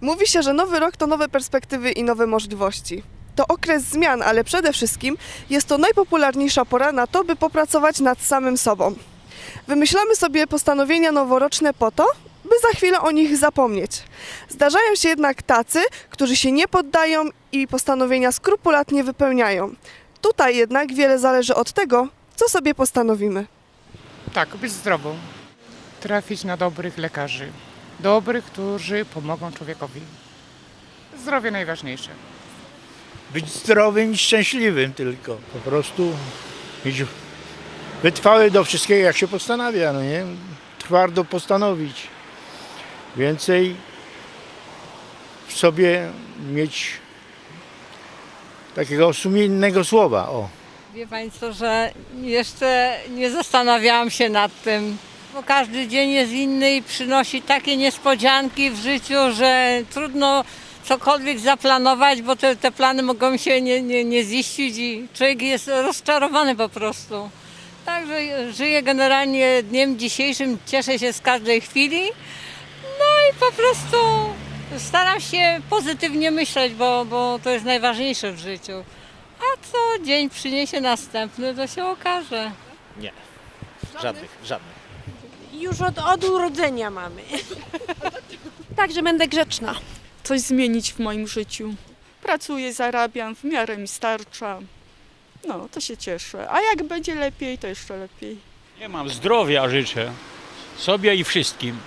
Mówi się, że nowy rok to nowe perspektywy i nowe możliwości. To okres zmian, ale przede wszystkim jest to najpopularniejsza pora na to, by popracować nad samym sobą. Wymyślamy sobie postanowienia noworoczne po to, by za chwilę o nich zapomnieć. Zdarzają się jednak tacy, którzy się nie poddają i postanowienia skrupulatnie wypełniają. Tutaj jednak wiele zależy od tego, co sobie postanowimy. Tak, być zdrową. Trafić na dobrych lekarzy. Dobrych, którzy pomogą człowiekowi. Zdrowie najważniejsze. być zdrowym i szczęśliwym tylko. Po prostu mieć wytrwały do wszystkiego, jak się postanawia, no nie? Twardo postanowić. Więcej w sobie mieć takiego sumiennego słowa, o. Wie Państwo, że jeszcze nie zastanawiałam się nad tym, bo każdy dzień jest inny i przynosi takie niespodzianki w życiu, że trudno cokolwiek zaplanować, bo te, te plany mogą się nie, nie, nie ziścić i człowiek jest rozczarowany po prostu. Także żyję generalnie dniem dzisiejszym, cieszę się z każdej chwili, no i po prostu staram się pozytywnie myśleć, bo, bo to jest najważniejsze w życiu. A co dzień przyniesie następny, to się okaże. Nie, żadnych, żadnych. Już od, od urodzenia mamy. Także będę grzeczna. coś zmienić w moim życiu. Pracuję, zarabiam, w miarę mi starcza. No, to się cieszę. A jak będzie lepiej, to jeszcze lepiej. Nie mam zdrowia życzę sobie i wszystkim.